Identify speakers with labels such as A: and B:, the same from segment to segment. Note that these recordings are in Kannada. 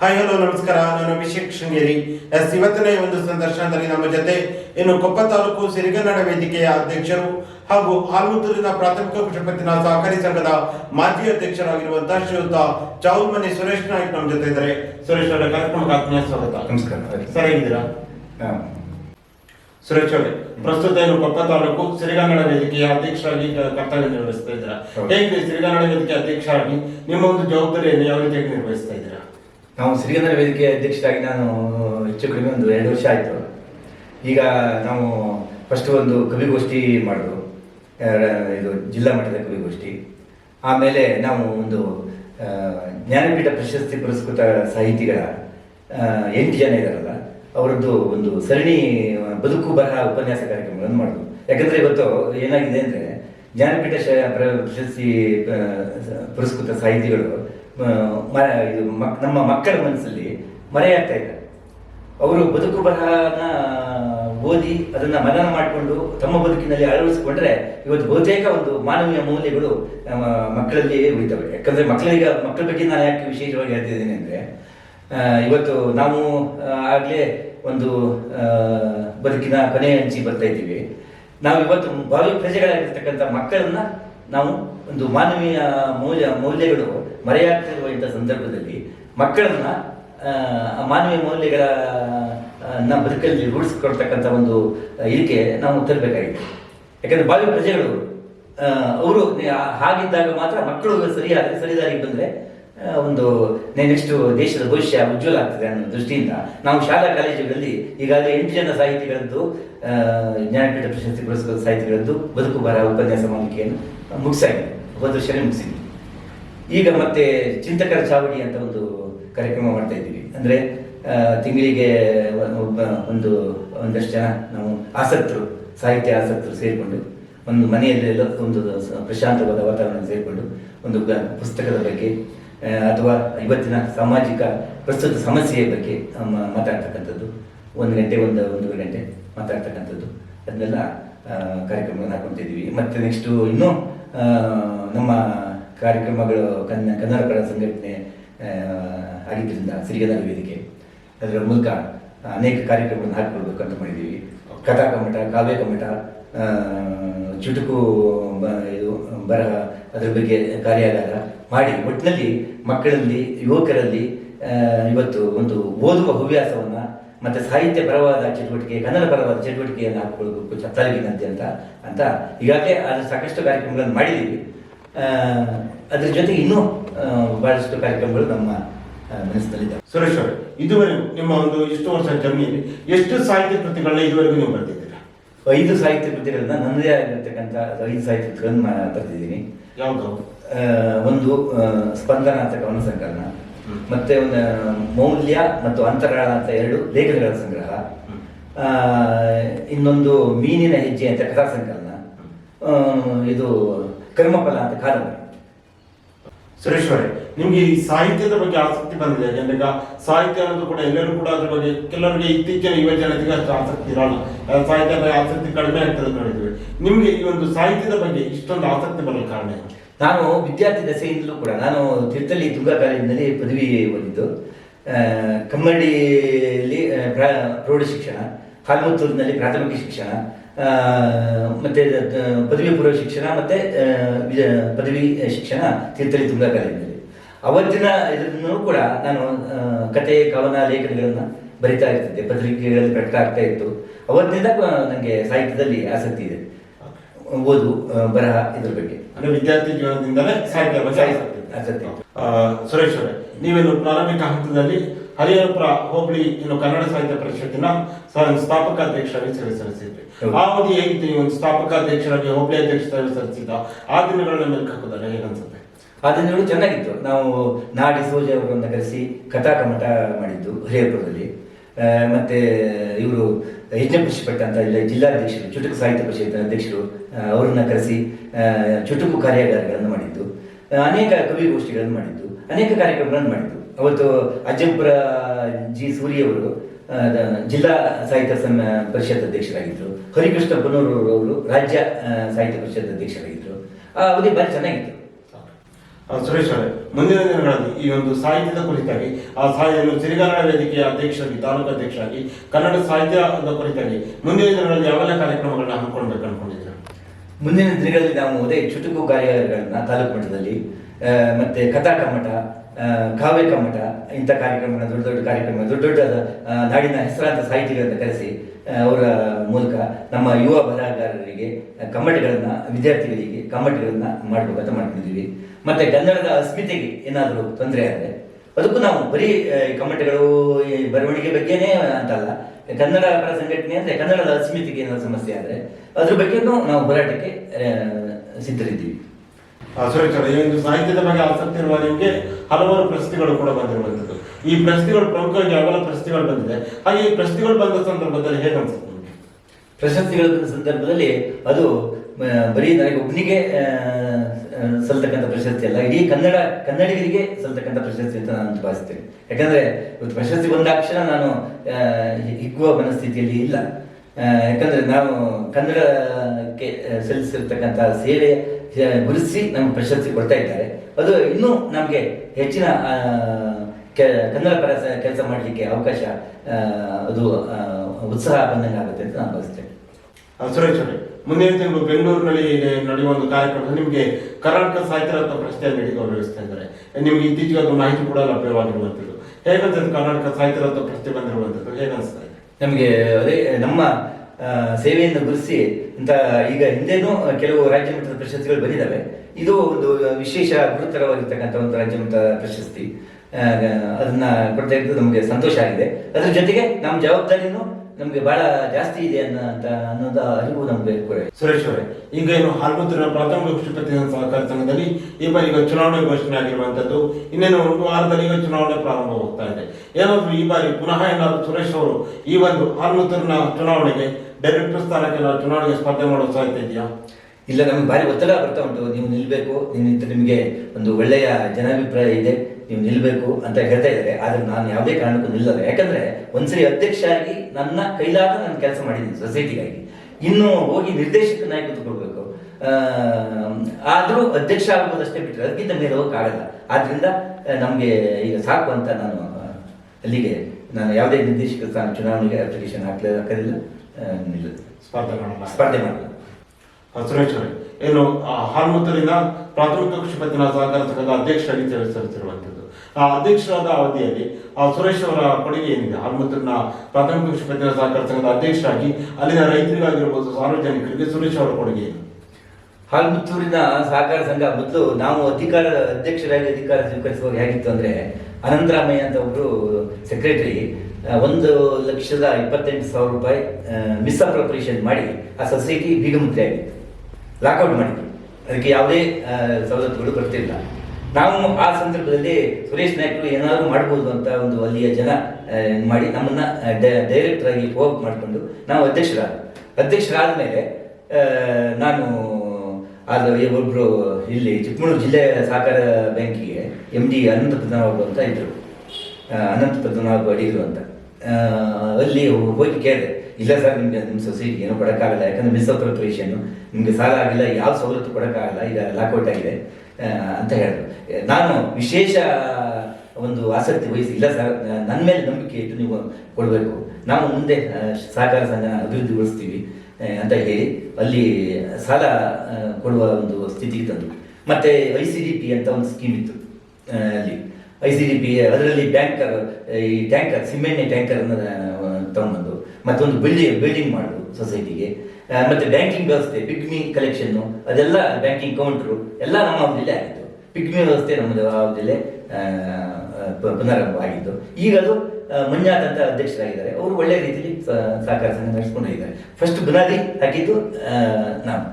A: ಹಾಯ್ ಹಲೋ ನಮಸ್ಕಾರ. ನಾನು ಅಭಿಷೇಕ್ ಶೃಂಗೇರಿ. ಎಸ್ ಇವತ್ತಿನ ಒಂದು ಸಂದರ್ಶನದಲ್ಲಿ ನಮ್ಮ ಜೊತೆ ಇನ್ನು ಕೊಪ್ಪ ತಾಲೂಕು ಸಿರಿಗನ್ನಡ ವೇದಿಕೆಯ ಅಧ್ಯಕ್ಷರು ಹಾಗೂ ಆಲ್ಮುತ್ತೂರಿನ ಪ್ರಾಥಮಿಕ ಕೃಷಿಪತ್ತಿನ ಸಹಕಾರಿ ಸಂಘದ ಮಾಜಿ ಅಧ್ಯಕ್ಷರಾಗಿರುವಂತಹ ಶ್ರೀಯುತ ಚೌಲ್ಮನಿ ಸುರೇಶ್ ನಾಯ್ಕ್ ನಮ್ಮ ಜೊತೆ ಇದ್ದಾರೆ. ಸುರೇಶ್ ಅವರ ಕಾರ್ಯಕ್ರಮಕ್ಕೆ ಆತ್ಮೀಯ ಸ್ವಾಗತ.
B: ನಮಸ್ಕಾರ.
A: ಸರ್ ಹೇಗಿದ್ದೀರಾ ಸುರೇಶ್ ಅವರೇ ಪ್ರಸ್ತುತ ಏನು ಕೊಪ್ಪ ತಾಲೂಕು ಸಿರಿಗನ್ನಡ ವೇದಿಕೆಯ ಅಧ್ಯಕ್ಷರಾಗಿ ಕರ್ತವ್ಯ ನಿರ್ವಹಿಸ್ತಾ ಇದ್ದೀರಾ? ಹೇಗೆ ಸಿರಿಗನ್ನಡ ವೇದಿಕೆ ಅಧ್ಯಕ್ಷರಾಗಿ ನಿಮ್ಮ ಒಂದು ಜವಾಬ್ದಾರಿಯನ್ನು ಯಾವ ರೀತಿಯಾಗಿ ನಿರ್ವಹಿಸ್ತಾ ಇದ್ದೀರಾ?
B: ನಾವು ಸಿರಿಗನ್ನಡ ವೇದಿಕೆ ಅಧ್ಯಕ್ಷರಾಗಿ ನಾನು ಹೆಚ್ಚು ಕಡಿಮೆ ಒಂದು ಎರಡು ವರ್ಷ ಆಯಿತು. ಈಗ ನಾವು ಫಸ್ಟ್ ಒಂದು ಕವಿಗೋಷ್ಠಿ ಮಾಡಿದ್ರು ಇದು ಜಿಲ್ಲಾ ಮಟ್ಟದ ಕವಿಗೋಷ್ಠಿ. ಆಮೇಲೆ ನಾವು ಒಂದು ಜ್ಞಾನಪೀಠ ಪ್ರಶಸ್ತಿ ಪುರಸ್ಕೃತ ಸಾಹಿತಿಗಳ ಎಂಟು ಜನ ಇದ್ದಾರಲ್ಲ ಅವರದ್ದು ಒಂದು ಸರಣಿ ಬದುಕು ಬರಹ ಉಪನ್ಯಾಸ ಕಾರ್ಯಕ್ರಮಗಳನ್ನು ಮಾಡಿದ್ರು ಯಾಕಂದರೆ ಇವತ್ತು ಏನಾಗಿದೆ ಅಂದರೆ, ಜ್ಞಾನಪೀಠ ಪ್ರಶಸ್ತಿ ಪುರಸ್ಕೃತ ಸಾಹಿತಿಗಳು ಇದು ನಮ್ಮ ಮಕ್ಕಳ ಮನಸ್ಸಲ್ಲಿ ಮರೆಯಾಗ್ತಾ ಇದ್ದಾರೆ ಅವರು ಬದುಕು ಬರಹನ ಓದಿ ಅದನ್ನ ಮನನ ಮಾಡಿಕೊಂಡು ತಮ್ಮ ಬದುಕಿನಲ್ಲಿ ಅಳವಡಿಸಿಕೊಂಡ್ರೆ ಇವತ್ತು ಬಹುತೇಕ ಒಂದು ಮಾನವೀಯ ಮೌಲ್ಯಗಳು ನಮ್ಮ ಮಕ್ಕಳಲ್ಲಿ ಉಳಿತವೆ. ಯಾಕಂದ್ರೆ ಮಕ್ಕಳಿಗೆ, ಮಕ್ಕಳ ಬಗ್ಗೆ ನಾನು ಯಾಕೆ ವಿಶೇಷವಾಗಿ ಹೇಳ್ತಿದ್ದೀನಿ ಅಂದ್ರೆ ಇವತ್ತು ನಾವು ಆಗ್ಲೇ ಒಂದು ಬದುಕಿನ ಕೊನೆಯ ಹಂಚಿ ಬರ್ತಾ ಇದ್ದೀವಿ. ನಾವು ಇವತ್ತು ಭಾವಿ ಪ್ರಜೆಗಳಾಗಿರ್ತಕ್ಕಂಥ ಮಕ್ಕಳನ್ನ ನಾವು ಒಂದು ಮಾನವೀಯ ಮೌಲ್ಯ, ಮೌಲ್ಯಗಳು ಮರೆಯಾಗ್ತಿರುವ ಇಂಥ ಸಂದರ್ಭದಲ್ಲಿ ಮಕ್ಕಳನ್ನ ಮಾನವೀಯ ಮೌಲ್ಯಗಳ ನಮ್ಮ ಬದುಕಲ್ಲಿ ರೂಢಿಸ್ಕೊಳ್ತಕ್ಕಂಥ ಒಂದು ಇದಕ್ಕೆ ನಾವು ತರಬೇಕಾಗಿದೆ ಯಾಕಂದ್ರೆ ಬಾವಿ ಪ್ರಜೆಗಳು ಅವರು ಹಾಗಿದ್ದಾಗ ಮಾತ್ರ ಮಕ್ಕಳು ಸರಿಯಾದ ಸರಿದಾರಿಗೆ ಬಂದ್ರೆ ಒಂದು ನೆಕ್ಸ್ಟ್ ದೇಶದ ಭವಿಷ್ಯ ಉಜ್ವಲ ಆಗ್ತದೆ ಅನ್ನೋ ದೃಷ್ಟಿಯಿಂದ ನಾವು ಶಾಲಾ ಕಾಲೇಜುಗಳಲ್ಲಿ ಈಗಾಗಲೇ ಎಂಟು ಜನ ಸಾಹಿತಿಗಳದ್ದು ಜ್ಞಾನಪೀಠ ಪ್ರಶಸ್ತಿ ಪುರಸ್ಕೃತ ಸಾಹಿತಿಗಳದ್ದು ಬದುಕು ಬರ ಉಪನ್ಯಾಸ ಮಾಲಿಕೆಯನ್ನು ಮುಗಿಸಾಗಿದೆ. ಒಂದು ವರ್ಷನೇ ಈಗ ಮತ್ತೆ ಚಿಂತಕರ ಚಾವಡಿ ಅಂತ ಒಂದು ಕಾರ್ಯಕ್ರಮ ಮಾಡ್ತಾ ಇದ್ದೀವಿ. ಅಂದ್ರೆ ತಿಂಗಳಿಗೆ ಒಬ್ಬ ಒಂದು, ಒಂದಷ್ಟು ಜನ ನಾವು ಆಸಕ್ತರು, ಸಾಹಿತ್ಯ ಆಸಕ್ತರು ಸೇರಿಕೊಂಡು, ಒಂದು ಮನೆಯಲ್ಲೆಲ್ಲ ಒಂದು ಪ್ರಶಾಂತವಾದ ವಾತಾವರಣ ಸೇರಿಕೊಂಡು, ಒಂದು ಪುಸ್ತಕದ ಬಗ್ಗೆ ಅಥವಾ ಇವತ್ತಿನ ಸಾಮಾಜಿಕ ಪ್ರಸ್ತುತ ಸಮಸ್ಯೆಯ ಬಗ್ಗೆ ಮಾತಾಡ್ತಕ್ಕಂಥದ್ದು, ಒಂದು ಗಂಟೆ, ಒಂದು, ಒಂದೂವರೆ ಗಂಟೆ ಮಾತಾಡ್ತಕ್ಕಂಥದ್ದು, ಅದನ್ನೆಲ್ಲ ಕಾರ್ಯಕ್ರಮಗಳನ್ನ ಹಾಕೊಳ್ತಿದ್ದೀವಿ ಮತ್ತೆ ನೆಕ್ಸ್ಟು ಇನ್ನೂ ನಮ್ಮ ಕಾರ್ಯಕ್ರಮಗಳು ಕನ್ನ ಕನ್ನಡ ಪರ ಸಂಘಟನೆ ಆಗಿದ್ದರಿಂದ ಸಿರಿಗನ್ನಡ ವೇದಿಕೆ. ಅದರ ಮೂಲಕ ಅನೇಕ ಕಾರ್ಯಕ್ರಮಗಳನ್ನು ಹಾಕಿಕೊಳ್ಬೇಕು ಅಂತ ಮಾಡಿದ್ದೀವಿ. ಕಥಾ ಕಮ್ಮಟ, ಕಾವ್ಯ ಕಮ್ಮಟ ಚುಟುಕು ಇದು, ಬರಹ ಅದರ ಬಗ್ಗೆ ಕಾರ್ಯಾಗಾರ ಮಾಡಿ ಒಟ್ಟಿನಲ್ಲಿ ಮಕ್ಕಳಲ್ಲಿ, ಯುವಕರಲ್ಲಿ ಇವತ್ತು ಒಂದು ಓದುವ ಹವ್ಯಾಸವನ್ನು ಮತ್ತು ಸಾಹಿತ್ಯ ಪರವಾದ ಚಟುವಟಿಕೆ, ಕನ್ನಡ ಪರವಾದ ಚಟುವಟಿಕೆಯನ್ನು ಹಾಕಿಕೊಳ್ಬೇಕು ತಲೆಗಿನಂತೆ ಅಂತ ಅಂತ ಈಗಾಗಲೇ ಅದು ಸಾಕಷ್ಟು ಕಾರ್ಯಕ್ರಮಗಳನ್ನು ಮಾಡಿದ್ದೀವಿ. ಅದ್ರ ಜೊತೆಗೆ ಇನ್ನೂ ಬಹಳಷ್ಟು ಕಾರ್ಯಕ್ರಮಗಳು ನಮ್ಮ ಮನಸ್ಸಿನಲ್ಲಿದ್ದಾವೆ.
A: ಸುರೇಶ್ ಅವರು ಇದುವರೆಗೂ ನಿಮ್ಮ ಒಂದು ಇಷ್ಟು ವರ್ಷ ಜರ್ನಿಯಲ್ಲಿ ಎಷ್ಟು ಸಾಹಿತ್ಯ ಕೃತಿಗಳನ್ನ ಇದುವರೆಗೂ ನೀವು ಬರೆದಿದ್ದೀರಾ?
B: ಐದು ಸಾಹಿತ್ಯ ಕೃತಿಗಳನ್ನ ನನ್ನದೇ ಆಗಿರ್ತಕ್ಕಂಥ ಐದು ಸಾಹಿತ್ಯ ಕೃತಿಗಳನ್ನು ಬರೆದಿದ್ದೀನಿ.
A: ಯಾವುದು?
B: ಒಂದು ಸ್ಪಂದನ ಅಂತ ಕವನ ಸಂಕಲನ ಮತ್ತೆ ಒಂದು ಮೌಲ್ಯ ಮತ್ತು ಅಂತರಾಳ ಅಂತ ಎರಡು ಲೇಖನಗಳ ಸಂಗ್ರಹ. ಇನ್ನೊಂದು ಮೀನಿನ ಹೆಜ್ಜೆ ಅಂತ ಕಥಾ ಸಂಕಲನ. ಇದು ಕರ್ಮಫಲ ಅಂತ ಕಾದಂಬರಿ.
A: ಸುರೇಶ್ ಅವರೇ ನಿಮ್ಗೆ ಈ ಸಾಹಿತ್ಯದ ಬಗ್ಗೆ ಆಸಕ್ತಿ ಬಂದಿದೆ. ಯಾಕಂದ್ರೆ ಈಗ ಸಾಹಿತ್ಯ ಅನ್ನೋದು ಕೂಡ ಎಲ್ಲರೂ ಕೂಡ ಅದ್ರ ಬಗ್ಗೆ ಕೆಲವರಿಗೆ ಇತ್ತೀಚಿನ ಯುವ ಜನತೆಗೆ ಅಷ್ಟು ಆಸಕ್ತಿ ಇರಲ್ಲ. ಸಾಹಿತ್ಯ ಆಸಕ್ತಿ ಕಡಿಮೆ ಆಗ್ತದೆ ಅಂತ ನೋಡಿದ್ವಿ ನಿಮ್ಗೆ ಈ ಒಂದು ಸಾಹಿತ್ಯದ ಬಗ್ಗೆ ಇಷ್ಟೊಂದು ಆಸಕ್ತಿ ಬರಲು ಕಾರಣ
B: ನಾನು ವಿದ್ಯಾರ್ಥಿ ದಶೆಯಿಂದಲೂ ಕೂಡ ನಾನು ತೀರ್ಥಳ್ಳಿ ದುರ್ಗಾ ಕಾಲೇಜಿನಲ್ಲಿ ಪದವಿ ಓದಿದ್ದು. ಕಮ್ಮಡಿಯಲ್ಲಿ ಪ್ರೌಢ ಶಿಕ್ಷಣ ಹಾಲ್ಮುತ್ತೂರಿನಲ್ಲಿ ಪ್ರಾಥಮಿಕ ಶಿಕ್ಷಣ ಮತ್ತೆ ಪದವಿ ಪೂರ್ವ ಶಿಕ್ಷಣ ಮತ್ತೆ ಪದವಿ ಶಿಕ್ಷಣ ತೀರ್ಥಹಳ್ಳಿ ತುಂಗಾ ಕಾಲೇಜಿನಲ್ಲಿ. ಅವತ್ತಿನ ಇದನ್ನು ಕೂಡ ನಾನು ಕತೆ ಕವನ ಲೇಖನಗಳನ್ನು ಬರಿತಾ ಇರ್ತಿದ್ದೆ. ಪತ್ರಿಕೆಗಳಲ್ಲಿ ಪ್ರಕಟ ಆಗ್ತಾ ಇತ್ತು. ಅವತ್ತಿನಿಂದ ನನಗೆ ಸಾಹಿತ್ಯದಲ್ಲಿ ಆಸಕ್ತಿ ಇದೆ. ಓದು ಬರಹ ಇದ್ರ ಬಗ್ಗೆ.
A: ಅಂದ್ರೆ ವಿದ್ಯಾರ್ಥಿ ಜೀವನದಿಂದಲೇ ಸಾಹಿತ್ಯ ಆಸಕ್ತಿ. ಸುರೇಶ್ ಅವರೇ ನೀವೇನು ಪ್ರಾರಂಭಿಕ ಹಂತದಲ್ಲಿ ಹರಿಹರಪುರ ಹೋಬಳಿ ಇನ್ನು ಕನ್ನಡ ಸಾಹಿತ್ಯ ಪರಿಷತ್ತಿನ ಸ್ಥಾಪಕ ಅಧ್ಯಕ್ಷರಾಗಿ ಸೇವೆ ಸಲ್ಲಿಸಿದ್ರಿ. ಆ ಅವಧಿ ಹೇಗಿತ್ತು? ಈ ಒಂದು ಸ್ಥಾಪಕ ಅಧ್ಯಕ್ಷರಾಗಿ ಹೋಬಳಿ ಅಧ್ಯಕ್ಷ ಸೇವೆ ಸಲ್ಲಿಸಿದ್ದ ಆ ದಿನಗಳನ್ನ ಮೇಲೆ ಹಾಕೋದಲ್ಲ ಹೇಗನ್ಸುತ್ತೆ?
B: ಆ ದಿನಗಳು ಚೆನ್ನಾಗಿತ್ತು. ನಾವು ನಾಡಿ ಸೋಜೆ ಅವರನ್ನ ಕರೆಸಿ ಕಥಾ ಕಮಟ ಮಾಡಿದ್ದು ಹರಿಹರಪುರದಲ್ಲಿ. ಮತ್ತೆ ಇವರು ಯಜ್ಞ ಭಟ್ ಅಂತ ಇಲ್ಲ ಜಿಲ್ಲಾಧ್ಯಕ್ಷರು ಚುಟುಕು ಸಾಹಿತ್ಯ ಪರಿಷತ್ ಅಧ್ಯಕ್ಷರು ಅವರನ್ನ ಕರೆಸಿ ಚುಟುಕು ಕಾರ್ಯಾಗಾರಗಳನ್ನು ಮಾಡಿದ್ದು. ಅನೇಕ ಕವಿಗೋಷ್ಠಿಗಳನ್ನು ಮಾಡಿದ್ದು. ಅನೇಕ ಕಾರ್ಯಕ್ರಮಗಳನ್ನು ಮಾಡಿದ್ದು. ಅವತ್ತು ಅಜ್ಜಂಪುರ ಜಿ ಸೂರಿ ಅವರು ಆ, ಜಿಲ್ಲಾ ಸಾಹಿತ್ಯ ಸಮ್ಮ ಪರಿಷತ್ ಅಧ್ಯಕ್ಷರಾಗಿದ್ದರು ಹರಿಕೃಷ್ಣ ಬನೂರು ಅವರು ರಾಜ್ಯ ಸಾಹಿತ್ಯ ಪರಿಷತ್ ಅಧ್ಯಕ್ಷರಾಗಿದ್ದರು ಆ ಅವಧಿ ಭಾರಿ ಚೆನ್ನಾಗಿತ್ತು.
A: ಸುರೇಶ್ ಅವರೇ ಮುಂದಿನ ದಿನಗಳಲ್ಲಿ ಈ ಒಂದು ಸಾಹಿತ್ಯದ ಕುರಿತಾಗಿ ಆ ಸಾಹಿತ್ಯ ಸಿರಿಗನ್ನಡ ವೇದಿಕೆಯ ಅಧ್ಯಕ್ಷರಾಗಿ ತಾಲೂಕು ಅಧ್ಯಕ್ಷರಾಗಿ ಕನ್ನಡ ಸಾಹಿತ್ಯದ ಕುರಿತಾಗಿ ಮುಂದಿನ ದಿನಗಳಲ್ಲಿ ಯಾವೆಲ್ಲ ಕಾರ್ಯಕ್ರಮಗಳನ್ನ ಹಮ್ಮಿಕೊಳ್ಬೇಕು ಅನ್ಕೊಂಡಿದ್ದೀರಾ?
B: ಮುಂದಿನ ದಿನಗಳಲ್ಲಿ ನಾವು ಅದೇ ಚುಟುಕು ಕಾರ್ಯಗಳನ್ನ ತಾಲೂಕು ಮಟ್ಟದಲ್ಲಿ ಮತ್ತೆ ಕಥಾ ಕಮ್ಮಟ ಆ, ಕಾವ್ಯ ಕಮ್ಮಟ ಇಂಥ ಕಾರ್ಯಕ್ರಮಗಳ ದೊಡ್ಡ ದೊಡ್ಡ ಕಾರ್ಯಕ್ರಮ, ದೊಡ್ಡ ದೊಡ್ಡ ನಾಡಿನ ಹೆಸರಾಂತ ಸಾಹಿತಿಗಳನ್ನು ಕರೆಸಿ ಅವರ ಮೂಲಕ ನಮ್ಮ ಯುವ ಬರಹಗಾರರಿಗೆ ಕಮ್ಮಟಗಳನ್ನ, ವಿದ್ಯಾರ್ಥಿಗಳಿಗೆ ಕಮ್ಮಟಗಳನ್ನ ಮಾಡಬೇಕಂತ ಮಾಡ್ಕೊಂಡಿದ್ದೀವಿ. ಮತ್ತೆ ಕನ್ನಡದ ಅಸ್ಮಿತೆಗೆ ಏನಾದರೂ ತೊಂದರೆ ಆದರೆ, ಅದಕ್ಕೂ ನಾವು ಬರೀ ಕಮ್ಮಟಗಳು, ಈ ಬರವಣಿಗೆ ಬಗ್ಗೆನೇ ಅಂತಲ್ಲ. ಕನ್ನಡ ಪರ ಸಂಘಟನೆ ಅಂದರೆ ಕನ್ನಡದ ಅಸ್ಮಿತೆಗೆ ಏನಾದರೂ ಸಮಸ್ಯೆ ಆದರೆ, ಅದ್ರ ಬಗ್ಗೆನೂ ನಾವು ಹೋರಾಟಕ್ಕೆ ಸಿದ್ಧರಿದ್ದೀವಿ.
A: ಒಂದು ಸಾಹಿತ್ಯದ ಬಗ್ಗೆ ಆಸಕ್ತಿ ಇರುವ ನಿಮಗೆ ಹಲವಾರು ಪ್ರಶ್ನೆಗಳು ಕೂಡ ಬಂದಿರುವಂಥದ್ದು. ಈ ಪ್ರಶ್ನೆಗಳು ಪ್ರಮುಖವಾಗಿ ಯಾವೆಲ್ಲ ಪ್ರಶ್ನೆಗಳು ಬಂದಿದೆ. ಹಾಗೆ ಈ ಪ್ರಶ್ನೆಗಳು ಬಂದ ಸಂದರ್ಭದಲ್ಲಿ ಹೇಗೆ ಅನ್ಸುತ್ತೆ
B: ಪ್ರಶಸ್ತಿಗಳ ಸಂದರ್ಭದಲ್ಲಿ ಅದು ಬರೀ ನನಗೆ ಒಬ್ಬನಿಗೆ ಸಲ್ತಕ್ಕಂಥ ಪ್ರಶಸ್ತಿ ಅಲ್ಲ, ಇಡೀ ಕನ್ನಡ, ಕನ್ನಡಿಗರಿಗೆ ಸಲ್ತಕ್ಕಂಥ ಪ್ರಶಸ್ತಿ ಅಂತ ನಾನು ಭಾವಿಸ್ತೇನೆ. ಯಾಕಂದ್ರೆ ಪ್ರಶಸ್ತಿ ಬಂದಾಕ್ಷಣ ನಾನು ಹಿಗ್ಗುವ ಮನಸ್ಥಿತಿಯಲ್ಲಿ ಇಲ್ಲ. ಯಾಕಂದ್ರೆ ನಾವು ಕನ್ನಡಕ್ಕೆ ಸಲ್ಲಿಸಿರ್ತಕ್ಕಂಥ ಸೇವೆ ಗುರುತಿಸಿ ನಮ್ಗೆ ಪ್ರಶಸ್ತಿ ಕೊಡ್ತಾ ಇದ್ದಾರೆ. ಅದು ಇನ್ನೂ ನಮಗೆ ಹೆಚ್ಚಿನ ಕನ್ನಡ ಪರ ಕೆಲಸ ಮಾಡಲಿಕ್ಕೆ ಅವಕಾಶ ಅದು ಉತ್ಸಾಹ ಬಂದಂಗೆ ಆಗುತ್ತೆ ಅಂತ ನಾನು ಭಾವಿಸ್ತೇನೆ.
A: ಸುರೇಶ್ ಅವರೇ, ಮುಂದಿನ ತಿಂಗಳು ಬೆಂಗಳೂರಿನಲ್ಲಿ ನಡೆಯುವ ಒಂದು ಕಾರ್ಯಕ್ರಮ ನಿಮಗೆ ಕರ್ನಾಟಕ ಸಾಹಿತ್ಯ ರತ್ನ ಪ್ರಶ್ನೆ ನೀಡಿ ಗೌರವಿಸ್ತಾ ಇದ್ದಾರೆ. ನಿಮ್ಗೆ ಇತ್ತೀಚೆಗೆ ಅದು ಮಾಹಿತಿ ಕೂಡ ಲಭ್ಯವಾಗಿರುವಂಥದ್ದು. ಹೇಗನ್ಸುತ್ತೆ ಕರ್ನಾಟಕ ಸಾಹಿತ್ಯ ರತ್ನ ಪ್ರಶ್ನೆ ಬಂದಿರುವಂಥದ್ದು? ಹೇಗನ್ಸ್ತಾ ಇದೆ
B: ನಮಗೆ ಅದೇ, ನಮ್ಮ ಸೇವೆಯನ್ನು ಗುರುತಿಸಿ ಅಂತ ಈಗ ಹಿಂದೆನೂ ಕೆಲವು ರಾಜ್ಯ ಮಟ್ಟದ ಪ್ರಶಸ್ತಿಗಳು ಬಂದಿದ್ದಾವೆ. ಇದು ಒಂದು ವಿಶೇಷ ಗುರುತರವಾಗಿರ್ತಕ್ಕಂಥ ಒಂದು ರಾಜ್ಯ ಮಟ್ಟದ ಪ್ರಶಸ್ತಿ. ಅದನ್ನ ಕೊಡ್ತಾ ಇದ್ದು ನಮಗೆ ಸಂತೋಷ ಆಗಿದೆ. ಅದ್ರ ಜೊತೆಗೆ ನಮ್ಮ ಜವಾಬ್ದಾರಿನೂ ನಮಗೆ ಬಹಳ ಜಾಸ್ತಿ ಇದೆ ಅನ್ನೋ ಅಂತ ಅನ್ನೋದ ಅರಿವು ನಮಗೆ
A: ಸುರೇಶ್ ಅವರೇ ಈಗ ಏನು ಹಾಲ್ಗುತ್ತಿರುವ ಪ್ರಾಥಮಿಕ ಕೃಷಿ ಪ್ರತಿನಿಧಿ ಸಹಕಾರ ಸಂಘದಲ್ಲಿ ಈ ಬಾರಿ ಈಗ ಚುನಾವಣೆ ಘೋಷಣೆ ಆಗಿರುವಂತದ್ದು ಇನ್ನೇನು ಒಂದು ವಾರದಲ್ಲಿ ಈಗ ಚುನಾವಣೆ ಪ್ರಾರಂಭವಾಗ್ತಾ ಇದೆ. ಏನಾದ್ರು ಈ ಬಾರಿ ಪುನಃ ಏನಾದ್ರು ಸುರೇಶ್ ಅವರು ಈ ಒಂದು ಹಾಲ್ಮುತ್ತೂರಿನ ಚುನಾವಣೆಗೆ ಡೈರೆಕ್ಟರ್ ಸ್ಥಾನಕ್ಕೆ ನಾವು ಚುನಾವಣೆಗೆ ಸ್ಪರ್ಧೆ ಮಾಡುವ ಸಾಧ್ಯತೆ ಇದೆಯಾ?
B: ಇಲ್ಲ ನಮ್ಗೆ ಭಾರಿ ಒತ್ತಡ ಬರ್ತಾ ಉಂಟು. ನೀವು ನಿಂತು ನಿಮಗೆ ಒಂದು ಒಳ್ಳೆಯ ಜನಾಭಿಪ್ರಾಯ ಇದೆ. ನೀವು ನಿಲ್ಬೇಕು ಅಂತ ಹೇಳ್ತಾ ಇದ್ದಾರೆ. ಆದ್ರೆ ನಾನು ಯಾವುದೇ ಕಾರಣಕ್ಕೂ ನಿಲ್ಲಲ್ಲ. ಯಾಕಂದ್ರೆ ಒಂದ್ಸರಿ ಅಧ್ಯಕ್ಷ ಆಗಿ ನನ್ನ ಕೈಲಾದ ನಾನು ಕೆಲಸ ಮಾಡಿದ್ದೀನಿ ಸೊಸೈಟಿಗಾಗಿ. ಇನ್ನು ಹೋಗಿ ನಿರ್ದೇಶಕನಾಗಿ ಕೂತ್ಕೊಳ್ಬೇಕು ಆದ್ರೂ ಅಧ್ಯಕ್ಷ ಆಗ್ಬೋದಷ್ಟೇ ಬಿಟ್ಟರೆ ಅದಕ್ಕಿಂತ ಮೇಲೆ ಹೋಗಕ್ಕಾಗಲ್ಲ ಆದ್ರಿಂದ ನಮಗೆ ಈಗ ಸಾಕು ಅಂತ ನಾನು ಅಲ್ಲಿಗೆ ನಾನು ಯಾವುದೇ ನಿರ್ದೇಶಕ ಸ್ಥಾನ ಚುನಾವಣೆಗೆ ಅಪ್ಲಿಕೇಶನ್ ಹಾಕಲೇ ಹಾಕೋದಿಲ್ಲ ಆ,
A: ಸ್ಪರ್ಧೆ ಮಾಡಲ್ಲ.
B: ಸ್ಪರ್ಧೆ ಮಾಡಲ್ಲ.
A: ಏನು ಆ, ಹಾಲ್ಮುತ್ತೂರಿನ ಪ್ರಾಥಮಿಕ ಕೃಷಿ ಸಹಕಾರ ಸಂಘದ ಅಧ್ಯಕ್ಷರಾಗಿ ಸೇವೆ ಸಲ್ಲಿಸಿರುವಂತದ್ದು ಆ ಅಧ್ಯಕ್ಷರಾದ ಅವಧಿಯಲ್ಲಿ ಆ ಸುರೇಶ್ ಅವರ ಕೊಡುಗೆ ಏನಿದೆ? ಹಾಲ್ಮುತ್ತೂರಿನ ಪ್ರಾಥಮಿಕ ಕೃಷಿ ಪತ್ತಿನ ಸಹಕಾರ ಸಂಘದ ಅಧ್ಯಕ್ಷರಾಗಿ ಅಲ್ಲಿನ ರೈತರಿಗಾಗಿರ್ಬೋದು ಸಾರ್ವಜನಿಕರಿಗೆ ಸುರೇಶ್ ಅವರ ಕೊಡುಗೆ ಏನು?
B: ಹಾಲ್ಮುತ್ತೂರಿನ ಸಹಕಾರ ಸಂಘ ಮೊದಲು ನಾವು ಅಧಿಕಾರ ಅಧ್ಯಕ್ಷರಾಗಿ ಅಧಿಕಾರ ಸ್ವೀಕರಿಸುವಾಗ ಹೇಗಿತ್ತು ಅಂದರೆ ಅನಂತರಾಮಯ್ಯ ಅಂತ ಒಬ್ಬರು ಸೆಕ್ರೆಟರಿ ಒಂದು ಲಕ್ಷದ ಇಪ್ಪತ್ತೆಂಟು ಸಾವಿರ ರೂಪಾಯಿ ಮಿಸ್ ಅಪ್ರೋಪ್ರಿಯೇಷನ್ ಮಾಡಿ ಆ ಸೊಸೈಟಿ ಬೀಗಮುದ್ರೆ ಆಗಿತ್ತು ಲಾಕೌಟ್ ಮಾಡಿದ್ರು. ಅದಕ್ಕೆ ಯಾವುದೇ ಸವಲತ್ತುಗಳು ಬರ್ತಿಲ್ಲ. ನಾವು ಆ ಸಂದರ್ಭದಲ್ಲಿ ಸುರೇಶ್ ನಾಯ್ಕರು ಏನಾದರೂ ಮಾಡ್ಬೋದು ಅಂತ ಒಂದು ಅಲ್ಲಿಯ ಜನ ಮಾಡಿ ನಮ್ಮನ್ನ ಡೈರೆಕ್ಟರ್ ಆಗಿ ಹೋಗ್ ಮಾಡಿಕೊಂಡು ನಾವು ಅಧ್ಯಕ್ಷರಾದ ಅಧ್ಯಕ್ಷರಾದ ಮೇಲೆ ನಾನು ಆದ್ರೆ ಒಬ್ರು ಇಲ್ಲಿ ಚಿಕ್ಕಮಗಳೂರು ಜಿಲ್ಲೆ ಸಹಕಾರ ಬ್ಯಾಂಕಿಗೆ ಎಂ ಡಿ ಅನಂತ ಪದ್ಮನಾಭ ಅಂತ ಇದ್ದರು ಅನಂತ ಪದ್ಮನಾಭ ಅಡಿಗರು ಅಂತ. ಅಲ್ಲಿ ಹೋಗಿ ಕೇಳಿದೆ. ಇಲ್ಲ ಸರ್, ನಿಮ್ಗೆ ನಿಮ್ಮ ಸೊಸೈಟಿ ಏನೂ ಕೊಡೋಕ್ಕಾಗಲ್ಲ. ಯಾಕಂದ್ರೆ ಮಿಸ್ ಅಪ್ರೋಪ್ರಿಯೇಷನ್ ನಿಮ್ಗೆ ಸಾಲ ಆಗಿಲ್ಲ ಯಾವ ಸವಲತ್ತು ಕೊಡೋಕ್ಕಾಗಲ್ಲ, ಈಗ ಲಾಕೌಟ್ ಆಗಿದೆ ಅಂತ ಹೇಳಿದ್ರು ನಾನು ವಿಶೇಷ ಒಂದು ಆಸಕ್ತಿ ವಹಿಸಿ, ಇಲ್ಲ ಸರ್ ನನ್ನ ಮೇಲೆ ನಂಬಿಕೆ ಇಟ್ಟು ನೀವು ಕೊಡಬೇಕು. ನಾವು ಮುಂದೆ ಸಹಕಾರ ಸಂಘನ ಅಭಿವೃದ್ಧಿಗೊಳಿಸ್ತೀವಿ ಅಂತ ಹೇಳಿ, ಅಲ್ಲಿ ಸಾಲ ಕೊಡುವ ಒಂದು ಸ್ಥಿತಿಗೆ ತಂದು ಮತ್ತೆ ಐ ಸಿ ಡಿ ಪಿ ಅಂತ ಒಂದು ಸ್ಕೀಮ್ ಇತ್ತು ಅಲ್ಲಿ. ಐ ಸಿ ಡಿ ಪಿ ಅದರಲ್ಲಿ ಟ್ಯಾಂಕರ್ ಈ ಟ್ಯಾಂಕರ್ ಸಿಮೆಂಟ್ ಟ್ಯಾಂಕರ್ ತಗೊಂಬಂದು ಮತ್ತೊಂದು ಬಿಲ್ಡಿಂಗ್ ಬಿಲ್ಡಿಂಗ್ ಮಾಡೋದು ಸೊಸೈಟಿಗೆ ಮತ್ತೆ ಬ್ಯಾಂಕಿಂಗ್ ವ್ಯವಸ್ಥೆ ಪಿಗ್ಮಿ ಕಲೆಕ್ಷನ್ನು ಅದೆಲ್ಲ ಬ್ಯಾಂಕಿಂಗ್ ಕೌಂಟ್ರು ಎಲ್ಲ ನಮ್ಮ ಅವಧಿಯಲ್ಲೇ ಆಗಿತ್ತು ಪಿಗ್ಮಿ ವ್ಯವಸ್ಥೆ ನಮ್ಮದು ಅವಧಿಯಲ್ಲೇ ಪುನರಂಭ ಆಗಿದ್ದು ಈಗ ಅದು ಮಂಜಾತ್ ಅಧ್ಯಕ್ಷರಾಗಿದ್ದಾರೆ. ಅವರು ಒಳ್ಳೆ ರೀತಿಯಲ್ಲಿ ಸಹಕಾರ ಸಂಘ ನಡೆಸ್ಕೊಂಡು ಹೋಗಿದ್ದಾರೆ. ಫಸ್ಟ್ ಬುನಾದಿ ಹಾಕಿದ್ದು ನಾವು.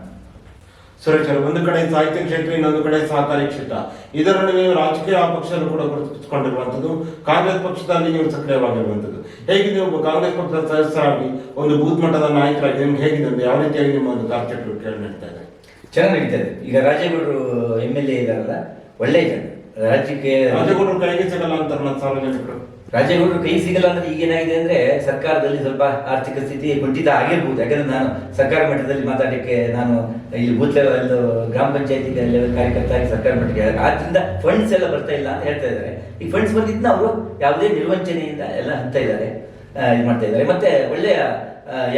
A: ಸುರೇಶ್ ಒಂದು ಕಡೆ ಸಾಹಿತ್ಯ ಕ್ಷೇತ್ರ, ಇನ್ನೊಂದು ಕಡೆ ಸಹಕಾರಿ ಕ್ಷೇತ್ರ. ಇದರ ನಡುವೆ ರಾಜಕೀಯ ಪಕ್ಷವನ್ನು ಕೂಡ ಗುರುತಿಸಿಕೊಂಡಿರುವಂತದ್ದು ಕಾಂಗ್ರೆಸ್ ಪಕ್ಷದಲ್ಲಿ ನೀವು ಸಕ್ರಿಯವಾಗಿರುವಂತದ್ದು ಹೇಗಿದೆ ಒಬ್ಬ ಕಾಂಗ್ರೆಸ್ ಪಕ್ಷದ ಸದಸ್ಯರಾಗಿ ಒಂದು ಬೂತ್ ಮಟ್ಟದ ನಾಯಕರಾಗಿ ನಿಮ್ಗೆ ಹೇಗಿದೆ ಅಂತ, ಯಾವ ರೀತಿಯಾಗಿ ನಿಮ್ಮ ಒಂದು ಕಾರ್ಯಚಟುವಟಿಕೆ ನಡೀತಾ ಇದೆ?
B: ಚೆನ್ನಾಗಿ ಈಗ ರಾಜೇಗೌಡರು ಎಂ ಎಲ್ ಎ ಇದಾರಲ್ಲ, ಒಳ್ಳೆ ಜನ ರಾಜ್ಯಕ್ಕೆ
A: ರಾಜಗೌಡರು ಕೈಗೆ ಸಿಗಲ್ಲ ಅಂತಾರಲ್ಲ ಸಾರ್ವಜನಿಕರು
B: ರಾಜ್ಯಗಳು ಕೈ ಸಿಗಲ್ಲ ಅಂದ್ರೆ ಈಗ ಏನಾಗಿದೆ ಅಂದ್ರೆ ಸರ್ಕಾರದಲ್ಲಿ ಸ್ವಲ್ಪ ಆರ್ಥಿಕ ಸ್ಥಿತಿ ಕುಂಠಿತ ಆಗಿರ್ಬೋದು. ಯಾಕಂದ್ರೆ ನಾನು ಸರ್ಕಾರ ಮಟ್ಟದಲ್ಲಿ ಮಾತಾಡಲಿಕ್ಕೆ ನಾನು ಇಲ್ಲಿ ಬೂತ್ ಲೆವೆಲ್ ಗ್ರಾಮ ಪಂಚಾಯತಿ ಲೆವೆಲ್ ಕಾರ್ಯಕರ್ತ ಆಗಿ ಸರ್ಕಾರ ಮಟ್ಟಕ್ಕೆ ಆದ್ರಿಂದ ಫಂಡ್ಸ್ ಎಲ್ಲ ಬರ್ತಾ ಇಲ್ಲ ಅಂತ ಹೇಳ್ತಾ ಇದ್ದಾರೆ. ಈ ಫಂಡ್ಸ್ ಬಂದಿದ್ನ ಅವರು ಯಾವುದೇ ನಿರ್ವಂಚನೆಯಿಂದ ಎಲ್ಲ ಹಂತ ಇದ್ದಾರೆ. ಇದು ಮಾಡ್ತಾ ಇದ್ದಾರೆ. ಮತ್ತೆ ಒಳ್ಳೆಯ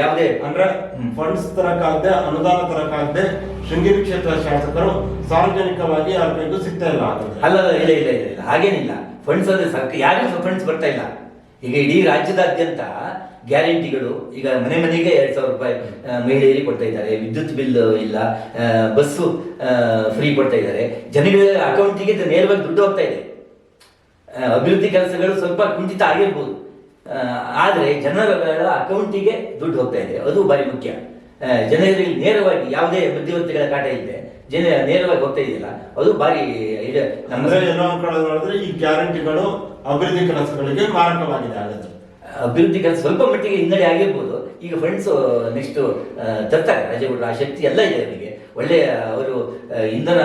B: ಯಾವುದೇ
A: ಅಂದ್ರೆ. ಫಂಡ್ಸ್ ತರಕಾಗದೆ ಅನುದಾನ ತರಕಾಗದೆ ಶೃಂಗೇರಿ ಕ್ಷೇತ್ರ ಶಾಸಕರು ಸಾರ್ವಜನಿಕವಾಗಿ ಯಾರ ಕೈಗೂ ಸಿಗ್ತಾ ಇಲ್ಲ.
B: ಅಲ್ಲ ಇಲ್ಲ ಇಲ್ಲ ಇಲ್ಲ ಇಲ್ಲ, ಹಾಗೇನಿಲ್ಲ. ಫಂಡ್ಸ್ ಅಂದ್ರೆ ಸರ್ಕ ಯಾರಿಗೂ ಫಂಡ್ಸ್ ಬರ್ತಾ ಇಲ್ಲ. ಈಗ ಇಡೀ ರಾಜ್ಯದಾದ್ಯಂತ ಗ್ಯಾರಂಟಿಗಳು ಈಗ ಮನೆ ಮನೆಗೆ ಎರಡು ಸಾವಿರ ರೂಪಾಯಿ ಮಹಿಳೆಯರಿಗೆ ಕೊಡ್ತಾ ಇದ್ದಾರೆ. ವಿದ್ಯುತ್ ಬಿಲ್ ಇಲ್ಲ ಬಸ್ಸು ಫ್ರೀ ಕೊಡ್ತಾ ಇದ್ದಾರೆ. ಜನಗಳ ಅಕೌಂಟಿಗೆ ನೇರವಾಗಿ ದುಡ್ಡು ಹೋಗ್ತಾ ಇದೆ. ಅಭಿವೃದ್ಧಿ ಕೆಲಸಗಳು ಸ್ವಲ್ಪ ಕುಂಠಿತ ಆಗಿರ್ಬೋದು. ಆದರೆ ಜನರ ಅಕೌಂಟಿಗೆ ದುಡ್ಡು ಹೋಗ್ತಾ ಇದೆ. ಅದು ಭಾರಿ ಮುಖ್ಯ. ಜನರಿಗೆ ನೇರವಾಗಿ ಯಾವುದೇ ಮಧ್ಯವರ್ತಿಗಳ ಕಾಟ ಇದೆ ಜನ ನೇರವಾಗಿ ಹೋಗ್ತಾ ಇದೆಯಲ್ಲ ಅದು ಭಾರಿ ಇದೆ ನಮ್ಮ
A: ಅಂದ್ರೆ ಏನೋ ಈ ಗ್ಯಾರಂಟಿಗಳು ಅಭಿವೃದ್ಧಿ ಕೆಲಸಗಳಿಗೆ ಮಾರಕವಾಗಿದೆ ಹಾಗಾದ್ರೆ.
B: ಅಭಿವೃದ್ಧಿ ಕೆಲಸ ಸ್ವಲ್ಪ ಮಟ್ಟಿಗೆ ಹಿನ್ನಡೆ ಆಗಿರ್ಬೋದು. ಈಗ ಫ್ರೆಂಡ್ಸ್ ನೆಕ್ಸ್ಟ್ ತರ್ತಾರೆ. ರಾಜೇಗೌಡರು ಆ ಶಕ್ತಿ ಎಲ್ಲ ಇದೆ ಅವರಿಗೆ. ಒಳ್ಳೆಯ ಅವರು ಇಂಧನ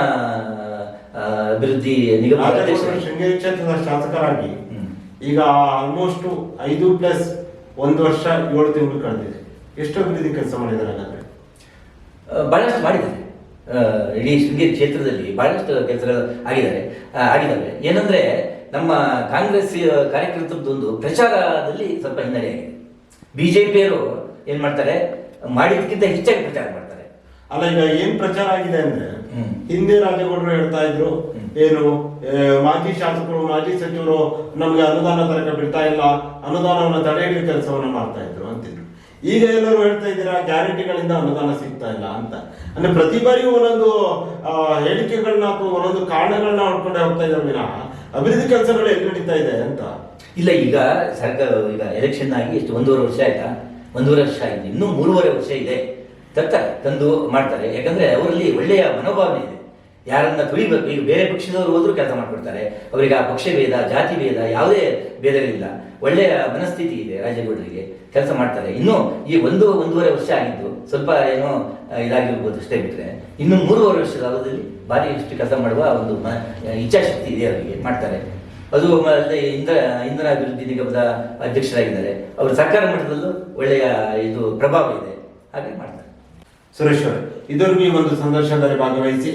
B: ಅಭಿವೃದ್ಧಿ ನಿಗಮ
A: ಶೃಂಗೇರಿ ಕ್ಷೇತ್ರದ ಶಾಸಕರಾಗಿ ಈಗ ಆಲ್ಮೋಸ್ಟ್ ಐದು ಪ್ಲಸ್ ಒಂದು ವರ್ಷ ಏಳು ತಿಂಗಳು ಕಳೆದಿದೆ. ಎಷ್ಟು ಅಭಿವೃದ್ಧಿ ಕೆಲಸ ಮಾಡಿದ್ದಾರೆ ಹಾಗಾದ್ರೆ.
B: ಬಹಳಷ್ಟು ಮಾಡಿದ್ದಾರೆ. ಇಡೀ ಶೃಂಗೇರಿ ಕ್ಷೇತ್ರದಲ್ಲಿ ಬಹಳಷ್ಟು ಕೆಲಸಗಳು ಆಗಿದ್ದಾರೆ. ಆಗಿದ್ದಾವೆ. ಏನಂದ್ರೆ ನಮ್ಮ ಕಾಂಗ್ರೆಸ್ ಕಾರ್ಯಕರ್ತರದ್ದೊಂದು ಪ್ರಚಾರದಲ್ಲಿ ಸ್ವಲ್ಪ ಹಿನ್ನಡೆ ಆಗಿದೆ. ಬಿಜೆಪಿಯವರು ಏನ್ ಮಾಡ್ತಾರೆ? ಮಾಡಿದ್ದಕ್ಕಿಂತ ಹೆಚ್ಚಾಗಿ ಪ್ರಚಾರ ಮಾಡ್ತಾರೆ.
A: ಅಲ್ಲ ಈಗ ಏನ್ ಪ್ರಚಾರ ಆಗಿದೆ ಅಂದ್ರೆ. ಹಿಂದೆ ರಾಜಗೌಡರು ಹೇಳ್ತಾ ಇದ್ರು ಏನು ಮಾಜಿ ಶಾಸಕರು ಮಾಜಿ ಸಚಿವರು ನಮ್ಗೆ ಅನುದಾನ ತರಕ ಬಿಡ್ತಾ ಇಲ್ಲ ಅನುದಾನವನ್ನು ತಡೆ ಕೆಲಸವನ್ನ ಮಾಡ್ತಾ ಇದ್ರು ಅಂತಿದ್ರು. ಈಗ ಎಲ್ಲರೂ ಹೇಳ್ತಾ ಇದ್ದೀರಾ, ಗ್ಯಾರಂಟಿಗಳಿಂದ ಅನುದಾನ ಸಿಗ್ತಾ ಇಲ್ಲ ಅಂತ. ಅಂದ್ರೆ ಪ್ರತಿ ಬಾರಿಯೂ ಒಂದೊಂದು ಹೇಳಿಕೆಗಳನ್ನ ಅಥವಾ ಒಂದೊಂದು ಕಾರಣಗಳನ್ನ ಹೊಡ್ಕೊಂಡೆ ಹೋಗ್ತಾ ಇದ್ದಾರೆ ವಿನಃ, ಅಭಿವೃದ್ಧಿ ಕೆಲಸಗಳು ಎಲ್ಲಿ ನಡೀತಾ ಇದೆ ಅಂತ.
B: ಇಲ್ಲ, ಈಗ ಸರ್ಕಾರ, ಈಗ ಎಲೆಕ್ಷನ್ ಆಗಿ ಎಷ್ಟು ಒಂದೂವರೆ ವರ್ಷ ಆಯ್ತಾ? ಒಂದೂವರೆ ವರ್ಷ ಆಗಿದೆ ಇನ್ನೂ ಮೂರುವರೆ ವರ್ಷ ಇದೆ. ತರ್ತಾರೆ, ತಂದು ಮಾಡ್ತಾರೆ. ಯಾಕಂದ್ರೆ ಅವರಲ್ಲಿ ಒಳ್ಳೆಯ ಮನೋಭಾವನೆ ಇದೆ. ಯಾರನ್ನ ತುಳಿಬೇಕು, ಈಗ ಬೇರೆ ಪಕ್ಷದವರು ಹೋದ್ರೂ ಕೆಲಸ ಮಾಡ್ಕೊಡ್ತಾರೆ. ಅವರಿಗೆ ಆ ಪಕ್ಷ ಭೇದ, ಜಾತಿ ಭೇದ ಯಾವುದೇ ಭೇದಗಳಿಲ್ಲ. ಒಳ್ಳೆಯ ಮನಸ್ಥಿತಿ ಇದೆ ರಾಜೇಗೌಡರಿಗೆ ಕೆಲಸ ಮಾಡ್ತಾರೆ. ಇನ್ನು ಈ ಒಂದು, ಒಂದೂವರೆ ವರ್ಷ ಆಗಿದ್ದು, ಸ್ವಲ್ಪ ಏನೋ ಇದಾಗಿರ್ಬೋದು ಅಷ್ಟೇ ಬಿಟ್ಟರೆ ಇನ್ನು ಮೂರುವರೆ ವರ್ಷದ ಅವಧಿಯಲ್ಲಿ ಭಾರಿ ಎಷ್ಟು ಕೆಲಸ ಮಾಡುವ ಒಂದು ಮ- ಇಚ್ಛಾಶಕ್ತಿ ಇದೆ ಅವರಿಗೆ, ಮಾಡ್ತಾರೆ. ಅದು ಅಲ್ಲದೆ ಇಂದ್ರ ಇಂಧನ ಅಭಿವೃದ್ಧಿ ನಿಗಮದ ಅಧ್ಯಕ್ಷರಾಗಿದ್ದಾರೆ. ಅವರು ಸರ್ಕಾರ ಮಟ್ಟದಲ್ಲೂ ಒಳ್ಳೆಯ, ಇದು ಪ್ರಭಾವ ಇದೆ. ಹಾಗೆ ಮಾಡ್ತಾರೆ.
A: ಸುರೇಶ್ ಅವರೇ ನೀವು ಒಂದು ಸಂದರ್ಶನದಲ್ಲಿ ಭಾಗವಹಿಸಿ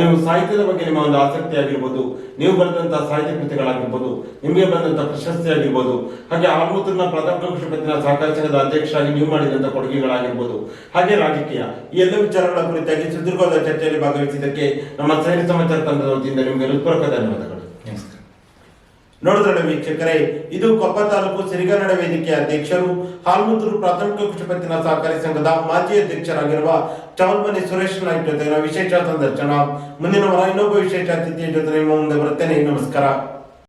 A: ನೀವು ಸಾಹಿತ್ಯದ ಬಗ್ಗೆ ನಿಮ್ಮ ಒಂದು ಆಸಕ್ತಿ ಆಗಿರ್ಬೋದು ನೀವು ಬರೆದಂತಹ ಸಾಹಿತ್ಯ ಕೃತಿಗಳಾಗಿರ್ಬೋದು, ನಿಮಗೆ ಬಂದಂತಹ ಪ್ರಶಸ್ತಿ ಆಗಿರ್ಬೋದು ಹಾಗೆ ಪ್ರಥಮ ಕೃಷಿಪತ್ತಿನ ಸಹಕಾರ ಸಂಘದ ಅಧ್ಯಕ್ಷರಾಗಿ ನೀವು ಮಾಡಿದಂತಹ ಕೊಡುಗೆಗಳಾಗಿರ್ಬೋದು, ಹಾಗೆ ರಾಜಕೀಯ, ಈ ಎಲ್ಲ ವಿಚಾರಗಳ ಕುರಿತಾಗಿ ಸುದೀರ್ಘವಾದ ಚರ್ಚೆಯಲ್ಲಿ ಭಾಗವಹಿಸಿದ್ದಕ್ಕೆ ನಮ್ಮ ಸೈನಿಕ ಸಮಾಚಾರ ತಂಡದ ವತಿಯಿಂದ ನಿಮಗೆ ಹೃತ್ಪೂರ್ವಕ ಧನ್ಯವಾದಗಳು. ನೋಡಿದ್ರಲ್ಲ ವೀಕ್ಷಕರೇ, ಇದು ಕೊಪ್ಪ ತಾಲೂಕು ಸಿರಿಗನ್ನಡ ವೇದಿಕೆಯ ಅಧ್ಯಕ್ಷರು ಹಾಲ್ಮುತ್ತೂರು ಪ್ರಾಥಮಿಕ ಕೃಷಿ ಪತ್ತಿನ ಸಹಕಾರಿ ಸಂಘದ ಮಾಜಿ ಅಧ್ಯಕ್ಷರಾಗಿರುವ ಚೌಲ್ಮನಿ ಸುರೇಶ್ ನಾಯ್ಕ ಜೊತೆ ವಿಶೇಷ ಸಂದರ್ಶನ. ಮುಂದಿನ ವಾರ ಇನ್ನೊಬ್ಬ ವಿಶೇಷ ಅತಿಥಿಯ ಜೊತೆ ನಿಮ್ಮ ಮುಂದೆ ಬರುತ್ತೇನೆ. ನಮಸ್ಕಾರ.